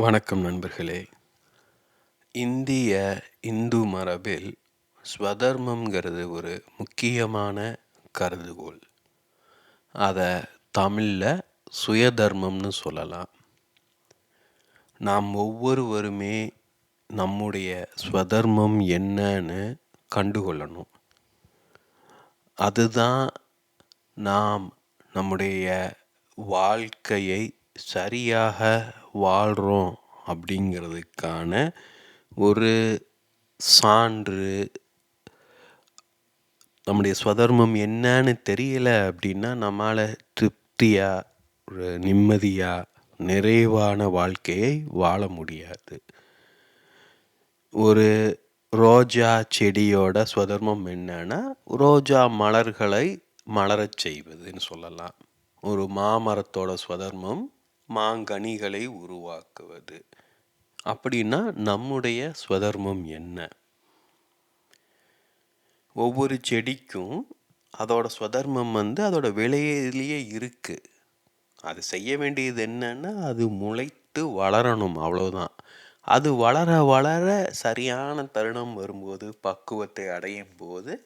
வணக்கம் நண்பர்களே. இந்திய இந்து மரபில் ஸ்வதர்மம்ங்கிறது ஒரு முக்கியமான கருதுகோள். அதை தமிழில் சுயதர்மம்னு சொல்லலாம். நாம் ஒவ்வொருவருமே நம்முடைய ஸ்வதர்மம் என்னன்னு கண்டுகொள்ளணும். அதுதான் நாம் நம்முடைய வாழ்க்கையை சரியாக வாழ்கிறோம் அப்படிங்கிறதுக்கான ஒரு சான்று நம்முடைய ஸ்வதர்மம் என்னன்னு தெரியலை அப்படின்னா நம்மளால் திருப்தியாக ஒரு நிம்மதியாக நிறைவான வாழ்க்கையை வாழ முடியாது. ஒரு ரோஜா செடியோட ஸ்வதர்மம் என்னன்னா ரோஜா மலர்களை மலரச் செய்வதுன்னு சொல்லலாம். ஒரு மாமரத்தோட ஸ்வதர்மம் மாங்கனிகளை உருவாக்குவது. அப்படின்னா நம்முடைய ஸ்வதர்மம் என்ன? ஒவ்வொரு செடிக்கும் அதோட ஸ்வதர்மம் வந்து அதோட விலையிலேயே இருக்குது அது செய்ய வேண்டியது என்னன்னா அது முளைத்து வளரணும் அவ்வளோதான் அது வளர வளர சரியான தருணம் வரும்போது பக்குவத்தை அடையும் போது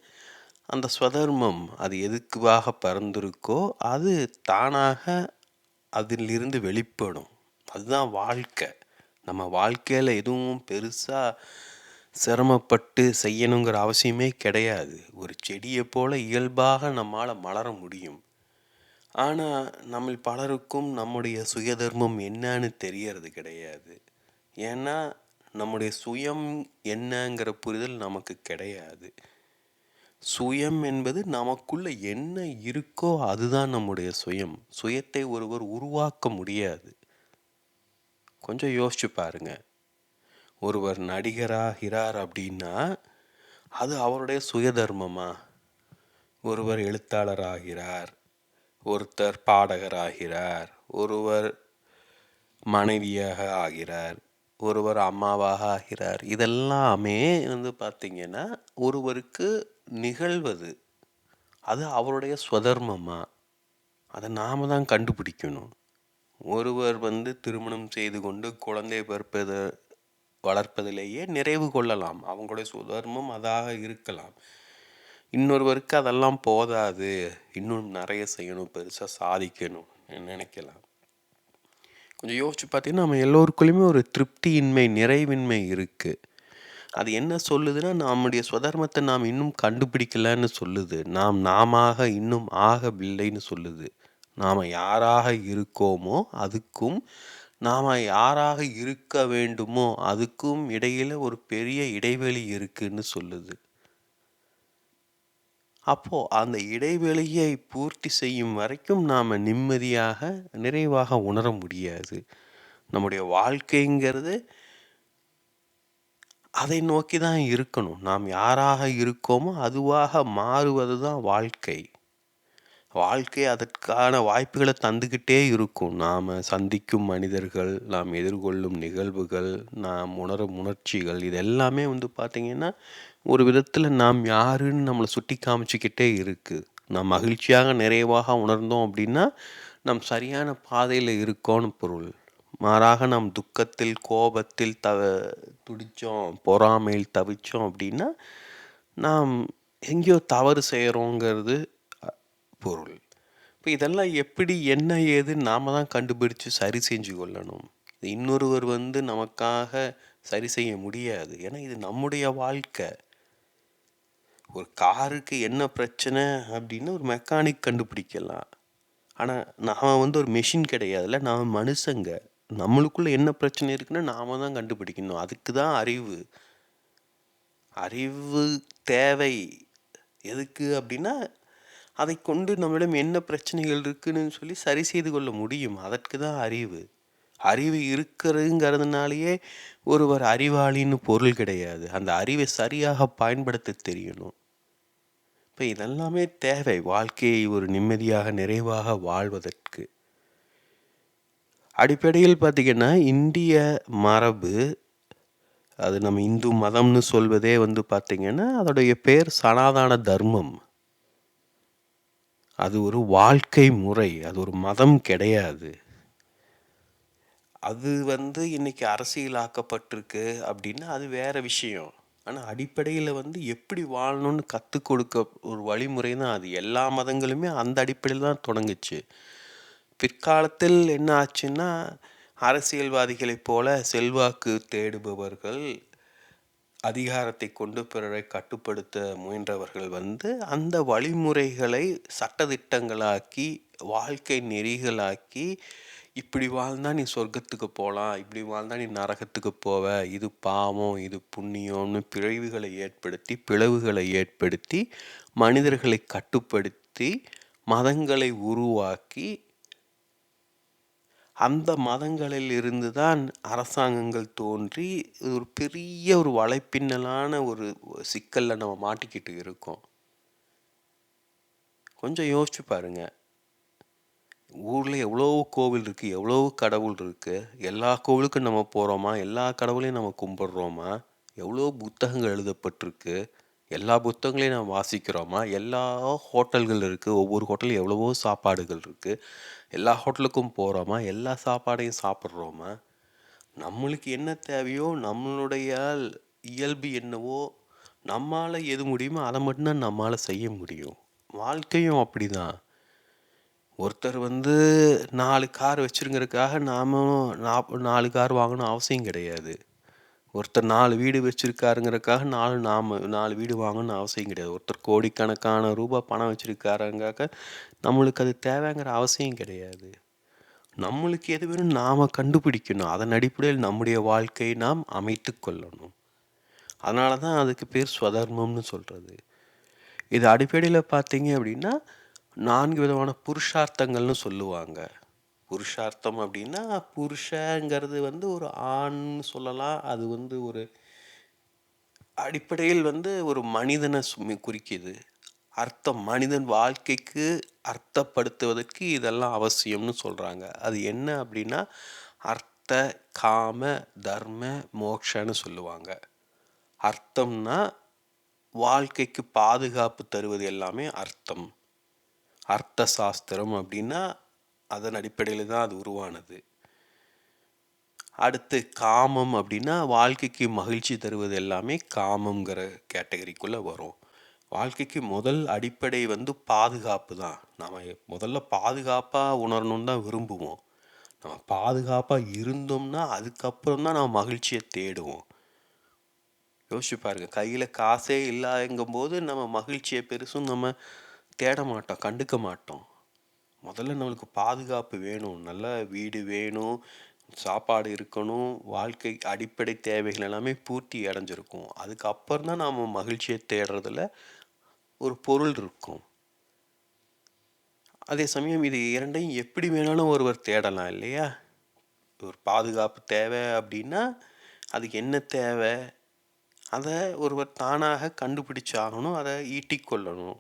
அந்த ஸ்வதர்மம் அது எதுக்குவாக பறந்திருக்கோ அது தானாக அதிலிருந்து வெளிப்படும். அதுதான் வாழ்க்கை. நம்ம வாழ்க்கையில் எதுவும் பெருசாக சிரமப்பட்டு செய்யணுங்கிற அவசியமே கிடையாது. ஒரு செடியை போல் இயல்பாக நம்மால் மலர முடியும். ஆனால் நம்ம பலருக்கும் நம்முடைய சுயதர்மம் என்னன்னு தெரியறது கிடையாது. ஏன்னா நம்முடைய சுயம் என்னங்கிற புரிதல் நமக்கு கிடையாது. சுயம் என்பது நமக்குள்ள என்ன இருக்கோ அதுதான் நம்முடைய சுயம். சுயத்தை ஒருவர் உருவாக்க முடியாது. கொஞ்சம் யோசிச்சு பாருங்க. ஒருவர் நடிகராகிறார் அப்படின்னா அது அவருடைய சுயதர்மமா? ஒருவர் எழுத்தாளராகிறார் ஒருத்தர் பாடகராகிறார் ஒருவர் மனைவியாக ஆகிறார் ஒருவர் அம்மாவாக ஆகிறார். இதெல்லாமே வந்து பார்த்திங்கன்னா ஒருவருக்கு நிகழ்வது அது அவருடைய சுதர்மமாக அதை நாம் தான் கண்டுபிடிக்கணும். ஒருவர் வந்து திருமணம் செய்து கொண்டு குழந்தை பிறப்பது வளர்ப்பதிலேயே நிறைவு கொள்ளலாம். அவங்களுடைய சுதர்மம் அதாக இருக்கலாம். இன்னொருவருக்கு அதெல்லாம் போதாது. இன்னும் நிறைய செய்யணும் பெருசாக சாதிக்கணும் நினைக்கலாம். கொஞ்சம் யோசிச்சு பார்த்தீங்கன்னா நம்ம எல்லோருக்குள்ளேயுமே ஒரு திருப்தியின்மை நிறைவின்மை இருக்குது அது என்ன சொல்லுதுன்னா நம்முடைய சுதர்மத்தை நாம் இன்னும் கண்டுபிடிக்கலன்னு சொல்லுது. நாம் நாம இன்னும் ஆகவில்லைன்னு சொல்லுது. நாம் யாராக இருக்கோமோ அதுக்கும் நாம் யாராக இருக்க வேண்டுமோ அதுக்கும் இடையில் ஒரு பெரிய இடைவெளி இருக்குன்னு சொல்லுது. அப்போது அந்த இடைவெளியை பூர்த்தி செய்யும் வரைக்கும் நாம் நிம்மதியாக நிறைவாக உணர முடியாது. நம்முடைய வாழ்க்கைங்கிறது அதை நோக்கி தான் இருக்கணும். நாம் யாராக இருக்கோமோ அதுவாக மாறுவது தான் வாழ்க்கை. வாழ்க்கை அதற்கான வாய்ப்புகளை தந்துக்கிட்டே இருக்கும். நாம் சந்திக்கும் மனிதர்கள் நாம் எதிர்கொள்ளும் நிகழ்வுகள் நாம் உணரும் உணர்ச்சிகள் இது எல்லாமே வந்து பார்த்திங்கன்னா ஒரு விதத்தில் நாம் யாருன்னு நம்மளை சுட்டி காமிச்சிக்கிட்டே இருக்குது நாம் மகிழ்ச்சியாக நிறைவாக உணர்ந்தோம் அப்படின்னா நம் சரியான பாதையில் இருக்கோன்னு பொருள். மாறாக நாம் துக்கத்தில் கோபத்தில் தவ துடித்தோம் பொறாமையில் தவிச்சோம் அப்படின்னா நாம் எங்கேயோ தவறு செய்கிறோங்கிறது பொருள். இப்போ இதெல்லாம் எப்படி என்ன ஏது நாம் தான் கண்டுபிடிச்சு சரி செஞ்சு கொள்ளணும்? இன்னொருவர் வந்து நமக்காக சரி செய்ய முடியாது. ஏன்னா இது நம்முடைய வாழ்க்கை. ஒரு காருக்கு என்ன பிரச்சனை அப்படின்னு ஒரு மெக்கானிக் கண்டுபிடிக்கலாம். ஆனால் நாம் வந்து ஒரு மெஷின் கிடையாதுல்ல. நாம் மனுஷங்க. நம்மளுக்குள்ளே என்ன பிரச்சனை இருக்குன்னு நாம தான் கண்டுபிடிக்கணும். அதுக்கு தான் அறிவு. அறிவு தேவை. எதுக்கு அப்படின்னா அதை கொண்டு நம்மிடம் என்ன பிரச்சனைகள் இருக்குன்னு சொல்லி சரி செய்து கொள்ள முடியும். அதற்கு தான் அறிவு. அறிவு இருக்கிறதுங்கிறதுனாலேயே ஒருவர் அறிவாளின்னு பொருள் கிடையாது. அந்த அறிவை சரியாக பயன்படுத்த தெரியணும். இப்போ இதெல்லாமே தேவை. வாழ்க்கையை ஒரு நிம்மதியாக நிறைவாக வாழ்வதற்கு. அடிப்படையில் பார்த்திங்கன்னா இந்திய மரபு அது நம்ம இந்து மதம்னு சொல்வதே வந்து பார்த்திங்கன்னா அதோடைய பேர் சனாதன தர்மம். அது ஒரு வாழ்க்கை முறை அது ஒரு மதம் கிடையாது அது வந்து இன்னைக்கு அரசியலாக்கப்பட்டிருக்கு அப்படின்னா அது வேற விஷயம். ஆனால் அடிப்படையில் வந்து எப்படி வாழணும்னு கற்றுக் கொடுக்க ஒரு வழிமுறை தான் அது. எல்லா மதங்களுமே அந்த அடிப்படையில் தான் தொடங்குச்சு. பிற்காலத்தில் என்ன ஆச்சுன்னா, அரசியல்வாதிகளைப் போல செல்வாக்கு தேடுபவர்கள், அதிகாரத்தை கொண்டு பிறரை கட்டுப்படுத்த முயன்றவர்கள் வந்து, அந்த வழிமுறைகளை சட்டதிட்டங்களாக்கி, வாழ்க்கை நெறிகளாக்கி, இப்படி வாழ்ந்தால் நீ சொர்க்கத்துக்கு போகலாம் இப்படி வாழ்ந்தால் நீ நரகத்துக்கு போவ, இது பாவம், இது புண்ணியம்னு பிழைவுகளை ஏற்படுத்தி, பிளவுகளை ஏற்படுத்தி, மனிதர்களை கட்டுப்படுத்தி, மதங்களை உருவாக்கி அந்த மதங்களில் இருந்து தான் அரசாங்கங்கள் தோன்றி, ஒரு பெரிய ஒரு வலைப்பின்னலான ஒரு சிக்கலில் நம்ம மாட்டிக்கிட்டு இருக்கோம். கொஞ்சம் யோசிச்சு பாருங்க. ஊரில் எவ்வளோ கோவில் இருக்குது எவ்வளோ கடவுள் இருக்குது எல்லா கோவிலுக்கும் நம்ம போகிறோமா எல்லா கடவுளையும் நம்ம கும்பிட்றோமா எவ்வளோ புத்தகங்கள் எழுதப்பட்டிருக்கு. எல்லா புத்தகங்களையும் நம்ம வாசிக்கிறோமா? எல்லா ஹோட்டல்கள் இருக்குது ஒவ்வொரு ஹோட்டலில் எவ்வளவோ சாப்பாடுகள் இருக்குது எல்லா ஹோட்டலுக்கும் போகிறோமா எல்லா சாப்பாடையும் சாப்பிட்றோமா நம்மளுக்கு என்ன தேவையோ, நம்மளுடைய இயல்பு என்னவோ, நம்மளால் எது முடியுமோ அதை மட்டும்தான் நம்மளால் செய்ய முடியும். வாழ்க்கையும் அப்படிதான். ஒருத்தர் வந்து நாலு கார் வச்சுருங்கிறதுக்காக நாமும் நாலு கார் வாங்கணும் அவசியம் கிடையாது. ஒருத்தர் நாலு வீடு வச்சுருக்காருங்கிறக்காக நாலு நாம் நாலு வீடு வாங்கணும்னு அவசியம் கிடையாது. ஒருத்தர் கோடிக்கணக்கான ரூபா பணம் வச்சிருக்காருங்காக, நம்மளுக்கு அது தேவைங்கிற அவசியம் கிடையாது. நம்மளுக்கு எது வேணும் நாம் கண்டுபிடிக்கணும். அதன் அடிப்படையில் நம்முடைய வாழ்க்கையை நாம் அமைத்து கொள்ளணும். அதனால தான் அதுக்கு பேர் ஸ்வதர்மம்னு சொல்கிறது இது அடிப்படையில் பார்த்தீங்க அப்படின்னா, நான்கு விதமான புருஷார்த்தங்கள்னு சொல்லுவாங்க. புருஷார்த்தம் அப்படின்னா, புருஷங்கிறது வந்து ஒரு ஆண்னு சொல்லலாம். அது வந்து ஒரு அடிப்படையில் வந்து ஒரு மனிதனை சுமி குறிக்கிது அர்த்தம் மனிதன் வாழ்க்கைக்கு அர்த்தப்படுத்துவதற்கு இதெல்லாம் அவசியம்னு சொல்கிறாங்க அது என்ன அப்படின்னா, அர்த்த, காம, தர்ம, மோக்ஷன்னு சொல்லுவாங்க. அர்த்தம்னா, வாழ்க்கைக்கு பாதுகாப்பு தருவது எல்லாமே அர்த்தம். அர்த்த சாஸ்திரம் அப்படின்னா, அதன் அடிப்படையில் தான் அது உருவானது. அடுத்து காமம் அப்படின்னா, வாழ்க்கைக்கு மகிழ்ச்சி தருவது எல்லாமே காமம்ங்கிற கேட்டகரிக்குள்ளே வரும். வாழ்க்கைக்கு முதல் அடிப்படை வந்து பாதுகாப்பு தான். நம்ம முதல்ல பாதுகாப்பாக உணரணும்னு தான் விரும்புவோம். நம்ம பாதுகாப்பாக இருந்தோம்னா, அதுக்கப்புறம் தான் நம்ம மகிழ்ச்சியை தேடுவோம். யோசிச்சு பாருங்க. கையில் காசே இல்லாதங்கும்போது நம்ம மகிழ்ச்சியை பெருசும் நம்ம தேட மாட்டோம், கண்டுக்க மாட்டோம். முதல்ல நம்மளுக்கு பாதுகாப்பு வேணும். நல்ல வீடு வேணும், சாப்பாடு இருக்கணும், வாழ்க்கை அடிப்படை தேவைகள் எல்லாமே பூர்த்தி அடைஞ்சிருக்கும். அதுக்கப்புறம் தான் நாம் மகிழ்ச்சியை தேடுறதுல ஒரு பொருள் இருக்கும். அதே சமயம் இது இரண்டையும் எப்படி வேணாலும் ஒருவர் தேடலாம் இல்லையா? ஒரு பாதுகாப்பு தேவை அப்படின்னா, அதுக்கு என்ன தேவை? அதை ஒருவர் தானாக கண்டுபிடிச்சாகணும். அதை ஈட்டிக்கொள்ளணும் கொள்ளணும்.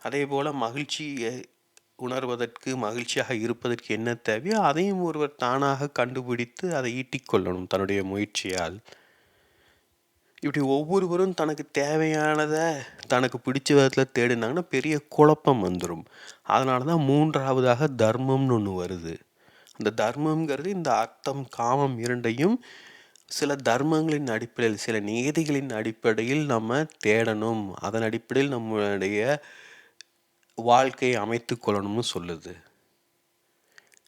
அதேபோல மகிழ்ச்சியை உணர்வதற்கு, மகிழ்ச்சியாக இருப்பதற்கு என்ன தேவையோ, அதையும் ஒருவர் தானாக கண்டுபிடித்து அதை ஈட்டிக் கொள்ளணும் தன்னுடைய முயற்சியால். இப்படி ஒவ்வொருவரும் தனக்கு தேவையானதை தனக்கு பிடிச்ச விதத்தில் தேடுனாங்கன்னா, பெரிய குழப்பம் வந்துடும் அதனால தான் மூன்றாவதாக தர்மம்னு ஒன்று வருது. அந்த தர்மங்கிறது இந்த அர்த்தம், காமம் இரண்டையும் சில தர்மங்களின் அடிப்படையில், சில நியதிகளின் அடிப்படையில் நம்ம தேடணும். அதன் அடிப்படையில் நம்மளுடைய வாழ்க்கையை அமைத்துக் கொள்ளணும்னு சொல்லுது.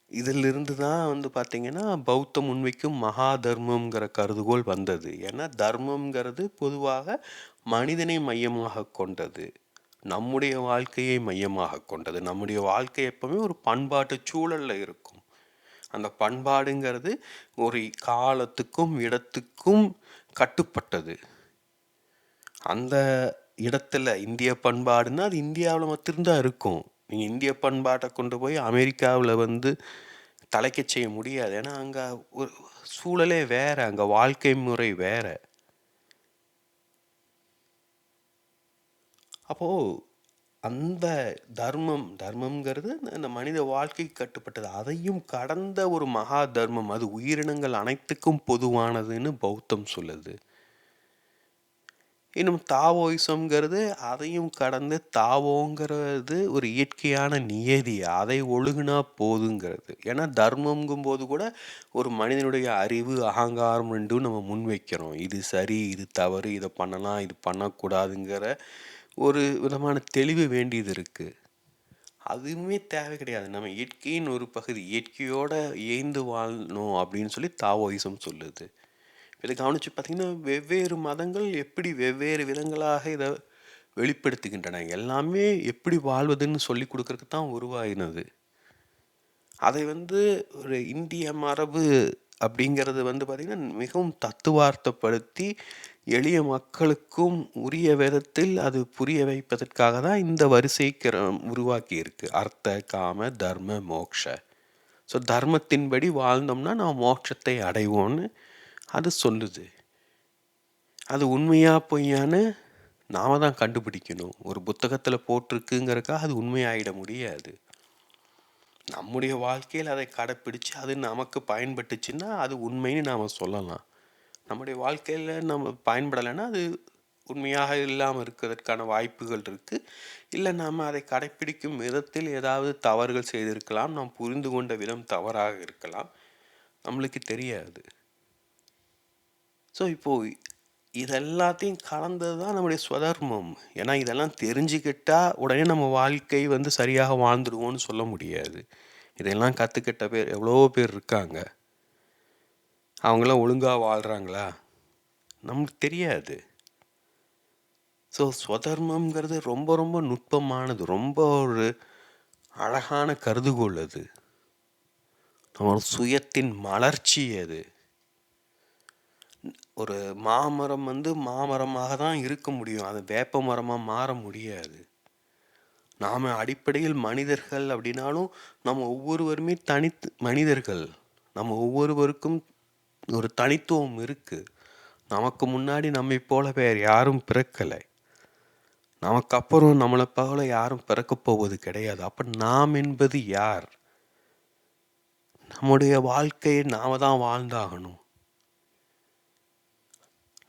இதிலிருந்து தான் வந்து பார்த்திங்கன்னா பௌத்தம் முன்வைக்கும் மகா தர்மம்ங்கிற கருதுகோள் வந்தது. ஏன்னா, தர்மம்ங்கிறது பொதுவாக மனிதனை மையமாக கொண்டது. நம்முடைய வாழ்க்கையை மையமாக கொண்டது. நம்முடைய வாழ்க்கை எப்பவுமே ஒரு பண்பாட்டு சூழலில் இருக்கும். அந்த பண்பாடுங்கிறது ஒரு காலத்துக்கும், இடத்துக்கும் கட்டுப்பட்டது. அந்த இடத்துல இந்திய பண்பாடுன்னா, அது இந்தியாவில் மட்டும்தான் இருக்கும். நீங்கள் இந்திய பண்பாட்டை கொண்டு போய் அமெரிக்காவில் வந்து தலைக்க செய்ய முடியாது. ஏன்னா, அங்கே ஒரு சூழலே வேறு அங்கே வாழ்க்கை முறை வேற. அப்போது அந்த தர்மம் தர்மம்ங்கிறது இந்த மனித வாழ்க்கைக்கு கட்டுப்பட்டது. அதையும் கடந்த ஒரு மகா தர்மம். அது உயிரினங்கள் அனைத்துக்கும் பொதுவானதுன்னு பௌத்தம் சொல்லுது. இன்னும் தாவோயிசம்ங்கிறது அதையும் கடந்து தாவோங்கிறது ஒரு இயற்கையான நியதி. அதை ஒழுகுனா போதுங்கிறது. ஏன்னா தர்மங்கும் போது கூட ஒரு மனிதனுடைய அறிவு அகங்காரம் ரெண்டும் நம்ம முன்வைக்கிறோம் இது சரி இது தவறு இதை பண்ணலாம் இது பண்ணக்கூடாதுங்கிற ஒரு விதமான தெளிவு வேண்டியது இருக்குது அதுவுமே தேவை கிடையாது. நம்ம இயற்கையின் ஒரு பகுதி இயற்கையோடு இயந்து வாழணும் அப்படின்னு சொல்லி தாவோயிசம் சொல்லுது. இதை கவனித்து பார்த்திங்கன்னா வெவ்வேறு மதங்கள் எப்படி வெவ்வேறு விதங்களாக இதை வெளிப்படுத்துகின்றன. எல்லாமே எப்படி வாழ்வதுன்னு சொல்லி கொடுக்கறதுக்கு தான் உருவாகினது அதை வந்து ஒரு இந்திய மரபு அப்படிங்கிறது வந்து பார்த்திங்கன்னா மிகவும் தத்துவார்த்தப்படுத்தி எளிய மக்களுக்கும் உரிய விதத்தில் அது புரிய வைப்பதற்காக தான் இந்த வரிசைக்கு உருவாக்கி இருக்கு அர்த்த காம தர்ம மோக்ஷ. ஸோ தர்மத்தின்படி வாழ்ந்தோம்னா நான் மோட்சத்தை அடைவோன்னு அது சொல்லுது. அது உண்மையா பொய்யான்னு நாம தான் கண்டுபிடிக்கணும். ஒரு புத்தகத்தில் போட்டிருக்குங்கிறக்கா அது உண்மையாயிட முடியாது. நம்முடைய வாழ்க்கையில் அதை கடைப்பிடிச்சு அது நமக்கு பயன்பட்டுச்சுன்னா அது உண்மைன்னு நாம் சொல்லலாம். நம்முடைய வாழ்க்கையில் நம்ம பயன்படலைன்னா அது உண்மையாக இல்லாமல் இருக்கிறதுக்கான வாய்ப்புகள் இருக்குது இல்லை நாம் அதை கடைப்பிடிக்கும் விதத்தில் ஏதாவது தவறுகள் செய்திருக்கலாம். நாம் புரிந்து கொண்ட விதம் தவறாக இருக்கலாம். நம்மளுக்கு தெரியாது. ஸோ இப்போது இதெல்லாத்தையும் கலந்தது தான் நம்முடைய ஸ்வதர்மம். ஏன்னா இதெல்லாம் தெரிஞ்சுக்கிட்டால் உடனே நம்ம வாழ்க்கை வந்து சரியாக வாழ்ந்துடுவோம்னு சொல்ல முடியாது. இதெல்லாம் கற்றுக்கிட்ட பேர் எவ்வளோ பேர் இருக்காங்க. அவங்களாம் ஒழுங்காக வாழ்கிறாங்களா நமக்கு தெரியாது. ஸோ ஸ்வதர்மங்கிறது ரொம்ப ரொம்ப நுட்பமானது. ரொம்ப ஒரு அழகான கருதுகோள் அது. நம்ம சுயத்தின் மலர்ச்சி அது. ஒரு மாமரம் வந்து மாமரமாக தான் இருக்க முடியும். அது வேப்ப மரமாக மாற முடியாது. நாம் அடிப்படையில் மனிதர்கள் அப்படின்னாலும் நம்ம ஒவ்வொருவருமே தனித்து மனிதர்கள். நம்ம ஒவ்வொருவருக்கும் ஒரு தனித்துவம் இருக்குது நமக்கு முன்னாடி நம்மை போல வேறு யாரும் பிறக்கலை. நமக்கு அப்புறம் நம்மளை போல யாரும் பிறக்க போவது கிடையாது. அப்போ நாம் என்பது யார்? நம்முடைய வாழ்க்கையை நாம் தான் வாழ்ந்தாகணும்.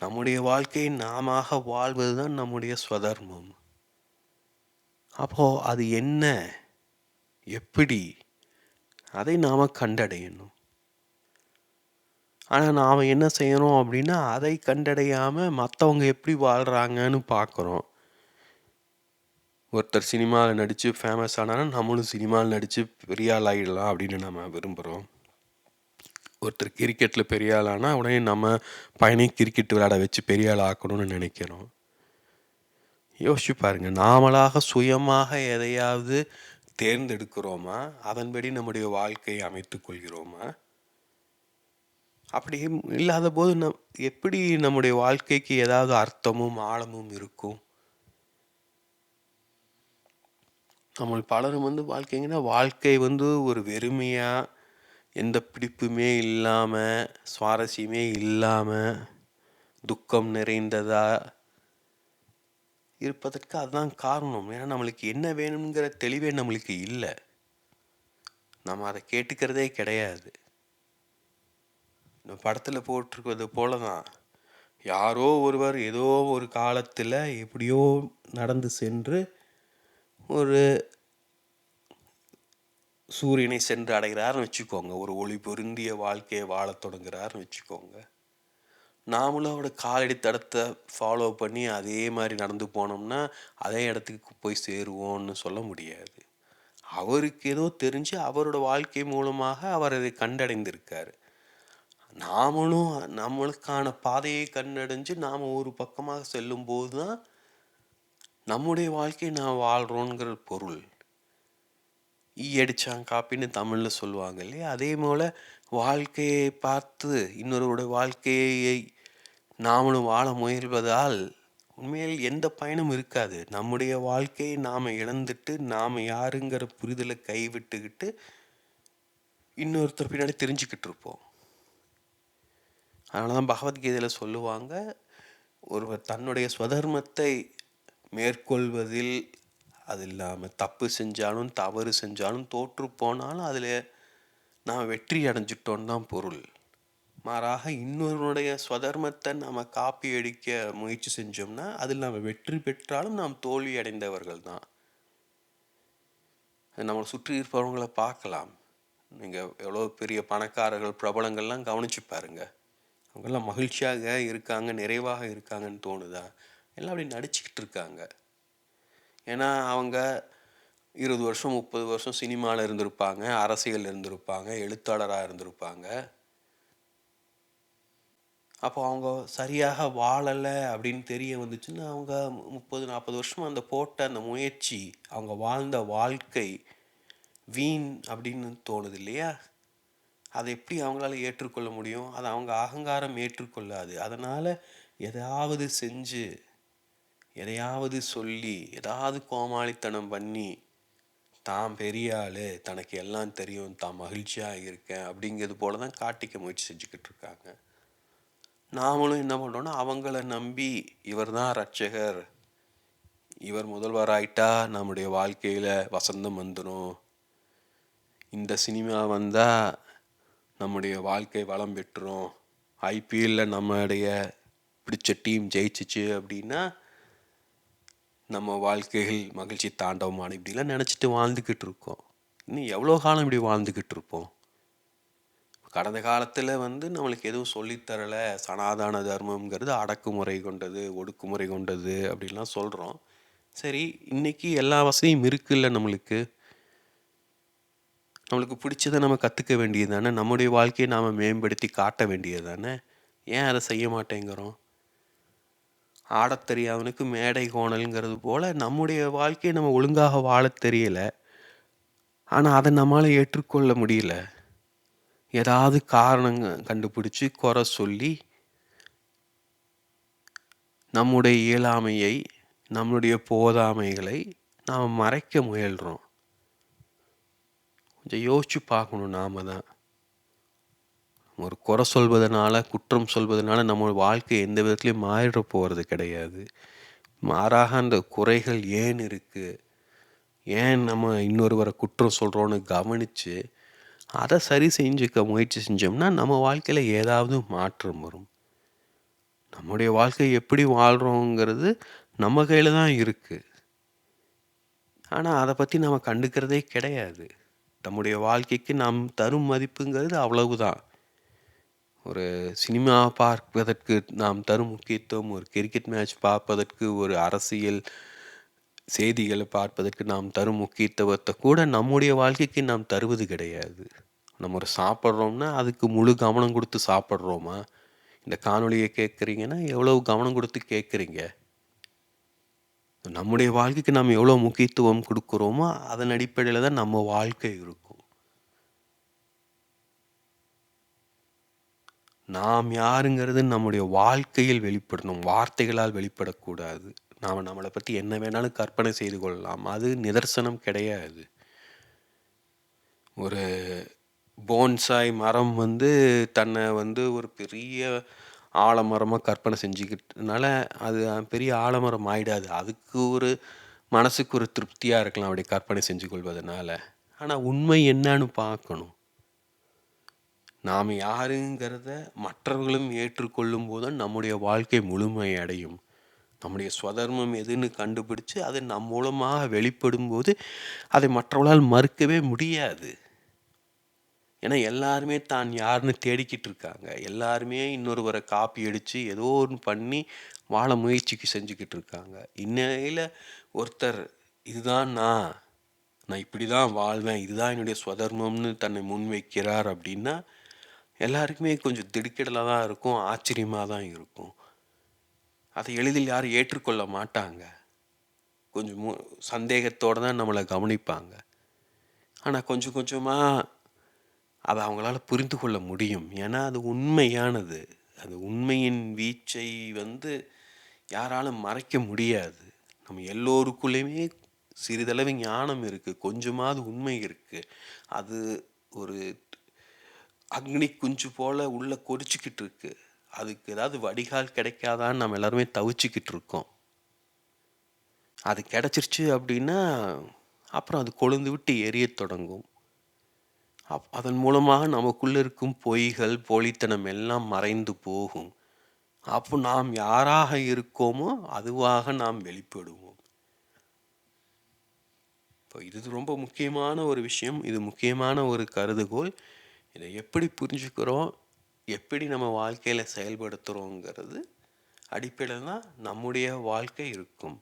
நம்முடைய வாழ்க்கையை நாம வாழ்வது தான் நம்முடைய ஸ்வதர்மம். அப்போது அது என்ன? எப்படி? அதை நாம் கண்டடையணும். ஆனால் நாம் என்ன செய்யணும் அப்படின்னா அதை கண்டடையாமல் மற்றவங்க எப்படி வாழ்கிறாங்கன்னு பார்க்குறோம் ஒருத்தர் சினிமாவில் நடித்து ஃபேமஸ் ஆனாலும் நம்மளும் சினிமாவில் நடித்து பெரிய ஆள் ஆகிடலாம் அப்படின்னு நம்ம விரும்புகிறோம் ஒருத்தர் கிரிக்கெட்டில் பெரிய ஆளானா உடனே நம்ம பையனை கிரிக்கெட் விளையாட வச்சு பெரிய ஆள் ஆக்கணும்னு நினைக்கிறோம் யோசிச்சு பாருங்கள் நாமளாக சுயமாக எதையாவது தேர்ந்தெடுக்கிறோமா? அதன்படி நம்முடைய வாழ்க்கையை அமைத்து கொள்கிறோமா? அப்படி இல்லாத போது நம் எப்படி நம்முடைய வாழ்க்கைக்கு ஏதாவது அர்த்தமும் ஆழமும் இருக்கும்? நம்ம பலரும் வந்து வாழ்க்கைங்கன்னா வாழ்க்கை வந்து ஒரு வெறுமையாக எந்த பிடிப்புமே இல்லாமல் சுவாரஸ்யமே இல்லாமல் துக்கம் நிறைந்ததாக இருப்பதற்கு அதுதான் காரணம். ஏன்னா நம்மளுக்கு என்ன வேணுங்கிற தெளிவே நம்மளுக்கு இல்லை. நம்ம அதை கேட்டுக்கிறதே கிடையாது. இந்த படத்தில் போட்டிருக்கிறது போல தான் யாரோ ஒருவர் ஏதோ ஒரு காலத்தில் எப்படியோ நடந்து சென்று ஒரு சூரியனை சென்று அடைகிறார்னு வச்சுக்கோங்க. ஒரு ஒளி பொருந்திய வாழ்க்கையை வாழ தொடங்குறாருன்னு வச்சுக்கோங்க. நாமளும் அவரோட காலடி தடத்தை ஃபாலோ பண்ணி அதே மாதிரி நடந்து போனோம்னா அதே இடத்துக்கு போய் சேருவோம்னு சொல்ல முடியாது. அவருக்கு ஏதோ தெரிஞ்சு அவரோட வாழ்க்கை மூலமாக அவர் அதை கண்டடைந்திருக்காரு. நாமளும் நம்மளுக்கான பாதையை கண்டடைஞ்சு நாம் ஒரு பக்கமாக செல்லும்போது தான் நம்முடைய வாழ்க்கையை நான் வாழ்கிறோங்கிற பொருள். ஈ அடித்தான் காப்பின்னு தமிழில் சொல்லுவாங்க இல்லையா? அதே போல் வாழ்க்கையை பார்த்து இன்னொருவருடைய வாழ்க்கையை நாமளும் வாழ முயல்வதால் உண்மையில் எந்த பயனும் இருக்காது. நம்முடைய வாழ்க்கையை நாம் இழந்துட்டு நாம் யாருங்கிற புரிதலை கைவிட்டுக்கிட்டு இன்னொருத்தர் பின்னாடி தெரிஞ்சுக்கிட்டு இருப்போம். அதனால தான் பகவத்கீதையில் சொல்லுவாங்க ஒருவர் தன்னுடைய ஸ்வதர்மத்தை மேற்கொள்வதில் அது இல்லாமல் தப்பு செஞ்சாலும் தவறு செஞ்சாலும் தோற்று போனாலும் அதில் நாம் வெற்றி அடைஞ்சிட்டோன்னு தான் பொருள். மாறாக இன்னொருடைய ஸ்வதர்மத்தை நம்ம காப்பி அடிக்க முயற்சி செஞ்சோம்னா அதில் நாம் வெற்றி பெற்றாலும் நாம் தோல்வி அடைந்தவர்கள் தான். நம்மளை சுற்றி இருப்பவங்களை பார்க்கலாம். நீங்கள் எவ்வளோ பெரிய பணக்காரர்கள் பிரபலங்கள்லாம் கவனித்து பாருங்க. அவங்கெல்லாம் மகிழ்ச்சியாக இருக்காங்க நிறைவாக இருக்காங்கன்னு தோணுதா? எல்லாம் அப்படி நடிச்சுக்கிட்டு இருக்காங்க. ஏன்னா அவங்க இருபது வருஷம் முப்பது வருஷம் சினிமாவில் இருந்திருப்பாங்க அரசியல் இருந்திருப்பாங்க எழுத்தாளராக இருந்திருப்பாங்க. அப்போ அவங்க சரியாக வாழலை அப்படின்னு தெரிய வந்துச்சுன்னா அவங்க முப்பது நாற்பது வருஷம் அந்த போட்ட அந்த முயற்சி அவங்க வாழ்ந்த வாழ்க்கை வீண் அப்படின்னு தோணுது இல்லையா? அதை எப்படி அவங்களால ஏற்றுக்கொள்ள முடியும்? அதை அவங்க அகங்காரம் ஏற்றுக்கொள்ளாது. அதனால் எதாவது செஞ்சு எதையாவது சொல்லி ஏதாவது கோமாளித்தனம் பண்ணி தான் பெரிய ஆள் தனக்கு எல்லாம் தெரியும் தான் மகிழ்ச்சியாக இருக்கேன் அப்படிங்கிறது போல தான் காட்டிக்க முயற்சி செஞ்சுக்கிட்டு இருக்காங்க. நாமளும் என்ன பண்ணுறோன்னா அவங்கள நம்பி இவர் தான் ரட்சகர். இவர் முதல்வராயிட்டா நம்முடைய வாழ்க்கையில் வசந்தம் வந்துடும் இந்த சினிமா வந்தால் நம்முடைய வாழ்க்கை வளம் பெற்றுரும். ஐபிஎல்லில் நம்முடைய பிடிச்ச டீம் ஜெயிச்சிச்சு அப்படின்னா நம்ம வாழ்க்கைகள் மகிழ்ச்சி தாண்டவமான இப்படிலாம் நினச்சிட்டு வாழ்ந்துக்கிட்டு இருக்கோம். இன்னும் எவ்வளோ காலம் இப்படி வாழ்ந்துக்கிட்டு இருப்போம்? கடந்த காலத்தில் வந்து நம்மளுக்கு எதுவும் சொல்லித்தரலை சனாதன தர்மம்ங்கிறது அடக்குமுறை கொண்டது ஒடுக்குமுறை கொண்டது அப்படின்லாம் சொல்கிறோம் சரி இன்னைக்கு எல்லா வசதியும் இருக்குல்ல நம்மளுக்கு? நம்மளுக்கு பிடிச்சதை நம்ம கற்றுக்க வேண்டியது தானே? நம்முடைய வாழ்க்கையை நாம் மேம்படுத்தி காட்ட வேண்டியது தானே? ஏன் அதை செய்ய மாட்டேங்கிறோம்? ஆடத் தெரியாதவனுக்கு மேடை கோணல்ங்கிறது போல் நம்முடைய வாழ்க்கையை நம்ம ஒழுங்காக வாழத் தெரியல. ஆனால் அதை நம்மளால் ஏற்றுக்கொள்ள முடியல. ஏதாவது காரணங்க கண்டுபிடிச்சி குறை சொல்லி நம்முடைய இயலாமையை நம்மளுடைய போதாமைகளை நாம் மறைக்க முயல்கிறோம் கொஞ்சம் யோசிச்சு பார்க்கணும் நாம தான். ஒரு குறை சொல்வதனால குற்றம் சொல்வதனால நம்ம வாழ்க்கை எந்த விதத்துலையும் மாறிட போகிறது கிடையாது. மாறாக அந்த குறைகள் ஏன் இருக்குது ஏன் நம்ம இன்னொருவரை குற்றம் சொல்கிறோன்னு கவனித்து அதை சரி செஞ்சுக்க முயற்சி செஞ்சோம்னா நம்ம வாழ்க்கையில் ஏதாவது மாற்றம் வரும். நம்முடைய வாழ்க்கை எப்படி வாழ்கிறோங்கிறது நம்ம கையில் தான் இருக்குது ஆனால் அதை பற்றி நம்ம கண்டுக்கிறதே கிடையாது. நம்முடைய வாழ்க்கைக்கு நாம் தரும் மதிப்புங்கிறது அவ்வளவுதான். ஒரு சினிமா பார்ப்பதற்கு நாம் தரும் முக்கியத்துவம் ஒரு கிரிக்கெட் மேட்ச் பார்ப்பதற்கு ஒரு அரசியல் செய்திகளை பார்ப்பதற்கு நாம் தரும் முக்கியத்துவத்தை கூட நம்முடைய வாழ்க்கைக்கு நாம் தருவது கிடையாது. நம்ம ஒரு சாப்பிட்றோம்னா அதுக்கு முழு கவனம் கொடுத்து சாப்பிட்றோமா? இந்த காணொலியை கேட்குறீங்கன்னா எவ்வளவு கவனம் கொடுத்து கேட்குறீங்க? நம்முடைய வாழ்க்கைக்கு நாம் எவ்வளோ முக்கியத்துவம் கொடுக்குறோமோ அதன் அடிப்படையில் தான் நம்ம வாழ்க்கை இருக்கும். நாம் யாருங்கிறது நம்முடைய வாழ்க்கையில் வெளிப்படணும். வார்த்தைகளால் வெளிப்படக்கூடாது. நாம் நம்மளை பற்றி என்ன வேணாலும் கற்பனை செய்து கொள்ளலாம். அது நிதர்சனம் கிடையாது. ஒரு போன்சாய் மரம் வந்து தன்னை வந்து ஒரு பெரிய ஆலமரமாக கற்பனை செஞ்சுக்கிட்டனால அது பெரிய ஆலமரம் ஆயிடாது. அதுக்கு ஒரு மனசுக்கு ஒரு திருப்தியாக இருக்கலாம். அப்படி கற்பனை செஞ்சு கொள்வதனால. ஆனால் உண்மை என்னன்னு பார்க்கணும். நாம் யாருங்கிறத மற்றவர்களும் ஏற்றுக்கொள்ளும் போது நம்முடைய வாழ்க்கை முழுமை அடையும் நம்முடைய ஸ்வதர்மம் எதுன்னு கண்டுபிடிச்சு அது நம் மூலமாக வெளிப்படும் போது அதை மற்றவர்களால் மறுக்கவே முடியாது. ஏன்னா எல்லாருமே தான் யாருன்னு தேடிக்கிட்டு இருக்காங்க. எல்லாருமே இன்னொருவரை காப்பி அடித்து ஏதோ ஒன்று பண்ணி வாழ முயற்சிக்கு செஞ்சுக்கிட்டு இருக்காங்க. இந்நிலையில் ஒருத்தர் இதுதான் நான். நான் இப்படி தான் வாழ்வேன். இதுதான் என்னுடைய ஸ்வதர்மம்னு தன்னை முன்வைக்கிறார் அப்படின்னா எல்லாருக்குமே கொஞ்சம் திடுக்கிடலாக தான் இருக்கும் ஆச்சரியமாக தான் இருக்கும். அதை எளிதில் யாரும் ஏற்றுக்கொள்ள மாட்டாங்க. கொஞ்சம் மு சந்தேகத்தோடு தான் நம்மளை கவனிப்பாங்க. ஆனால் கொஞ்சம் கொஞ்சமாக அதை அவங்களால புரிந்து கொள்ள முடியும். ஏன்னா அது உண்மையானது. அது உண்மையின் வீச்சை வந்து யாராலும் மறைக்க முடியாது. நம்ம எல்லோருக்குள்ளேயுமே சிறிதளவு ஞானம் இருக்குது கொஞ்சமாவது உண்மை இருக்குது அது ஒரு அக்னி குஞ்சு போல் உள்ளே கொதிச்சுக்கிட்டு இருக்கு அதுக்கு ஏதாவது வடிகால் கிடைக்காதான்னு நம்ம எல்லாருமே தவிச்சிக்கிட்டு இருக்கோம் அது கிடச்சிருச்சு அப்படின்னா அப்புறம் அது கொழுந்து விட்டு எரிய தொடங்கும் அப் அதன் மூலமாக நமக்குள்ளே இருக்கும் பொய்கள், போலித்தனம் எல்லாம் மறைந்து போகும். அப்போ நாம் யாராக இருக்கோமோ, அதுவாக நாம் வெளிப்படுவோம். இப்போ இது ரொம்ப முக்கியமான ஒரு விஷயம். இது முக்கியமான ஒரு கருதுகோள். இதை எப்படி புரிஞ்சுக்கிறோம், எப்படி நம்ம வாழ்க்கையில் செயல்படுத்துறோங்கிறது அடிப்படையில் தான் நம்முடைய வாழ்க்கை இருக்கும்.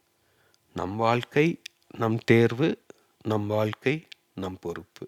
நம் வாழ்க்கை, நம் தேர்வு, நம் வாழ்க்கை, நம் பொறுப்பு.